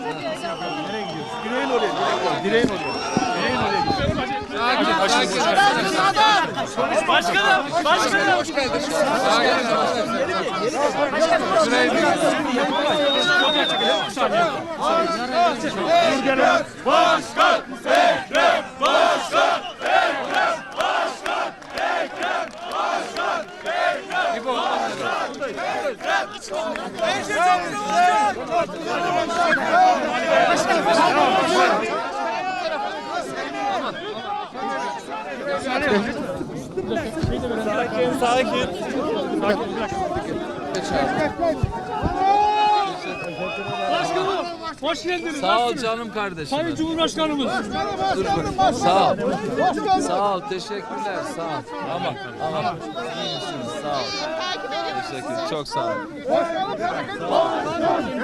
Direğin oraya. Direğin oraya. Direğin oraya. Başkanım, başkanım. Başkan! Ekrem! Başkan! Sakin, sakin. Başkanım, hoş geldiniz. Sağ ol canım kardeşim. Sayın Cumhurbaşkanımız. Dur bak. Sağ ol. Sağ ol. Teşekkürler. Sağ ol. Tamam. Tamam. Sağ ol. Teşekkür. Çok sağ ol.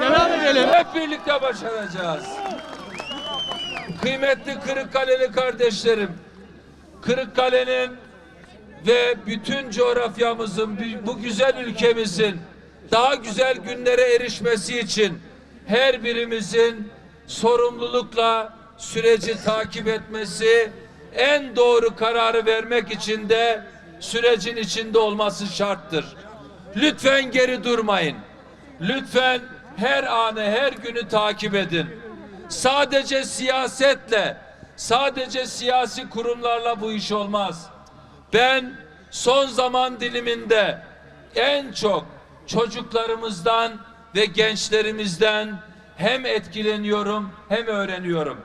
Devam edelim. Hep birlikte başaracağız. Kıymetli Kırıkkaleli kardeşlerim. Kırıkkale'nin ve bütün coğrafyamızın, bu güzel ülkemizin daha güzel günlere erişmesi için her birimizin sorumlulukla süreci takip etmesi, en doğru kararı vermek için de sürecin içinde olması şarttır. Lütfen geri durmayın. Lütfen her anı, her günü takip edin. Sadece siyasetle, sadece siyasi kurumlarla bu iş olmaz. Ben son zaman diliminde en çok çocuklarımızdan ve gençlerimizden hem etkileniyorum hem öğreniyorum.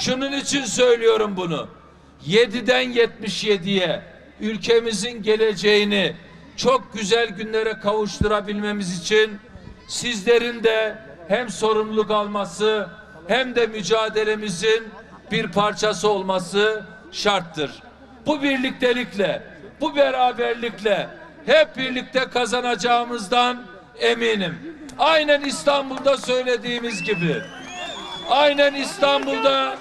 Şunun için söylüyorum bunu. 7'den 77'ye ülkemizin geleceğini çok güzel günlere kavuşturabilmemiz için sizlerin de hem sorumluluk alması hem de mücadelemizin bir parçası olması şarttır. Bu birliktelikle, bu beraberlikle hep birlikte kazanacağımızdan eminim. Aynen İstanbul'da söylediğimiz gibi. Aynen İstanbul'da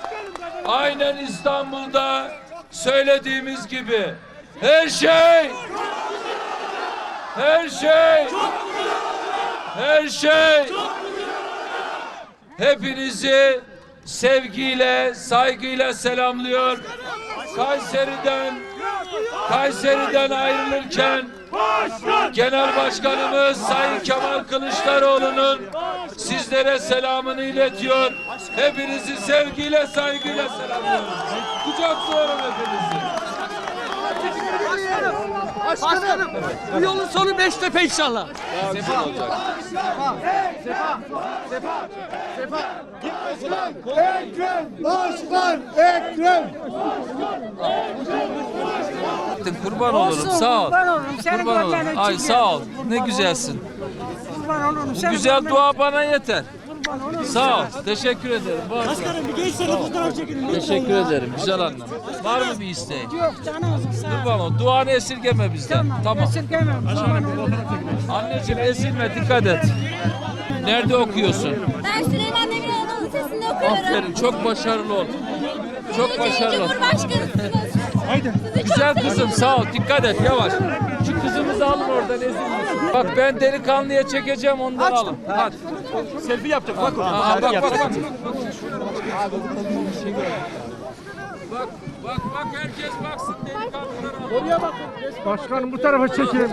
aynen İstanbul'da söylediğimiz gibi her şey her şey her şey hepinizi sevgiyle saygıyla selamlıyor. Kayseri'den Kayseri'den ayrılırken Genel Başkanımız Sayın Kemal Kılıçdaroğlu'nun sizlere selamını iletiyor. Hepinizi sevgiyle, saygıyla selamlıyorum. Kucaklıyorum hepinizi. Başkanım, bu yolun sonu Beştepe inşallah. Sefa olacak. Ekrem Başkan Ekrem. Kurban olurum. Sağ ol. Kurban olurum. Senin Kurban olurum. için Ay sağ ol. Ne güzelsin. Kurban olurum. Bu Senin güzel dua bana yeter. Sağ ol. Teşekkür ederim. Var mı? Başkanım bir gençlerle fotoğraf çekelim. Teşekkür ederim. Güzel annem. Var mı bir isteğin? Yok canım sağ ol. Kurban ol. Duanı esirgeme bizden. Tamam. Tamam. Esirgemem. Kurban olurum. Anneciğim ezilme dikkat et. Nerede okuyorsun? Ben Süleyman Demirel'in Lisesi'nde okuyorum. Aferin çok başarılı ol. Çok başarılı ol. Cumhurbaşkanısınız. Haydi. Güzel kızım sağ ol dikkat et yavaş. Şu kızımızı alın oradan ezilmesin. Bak ben delikanlıya çekeceğim ondan alın. Hadi. Selfie yapacak. Bak orada. Aa, bak bak bak. Yapacak. Bak bak bak herkes baksın delikanlılara. Başkanım bu tarafa çekin.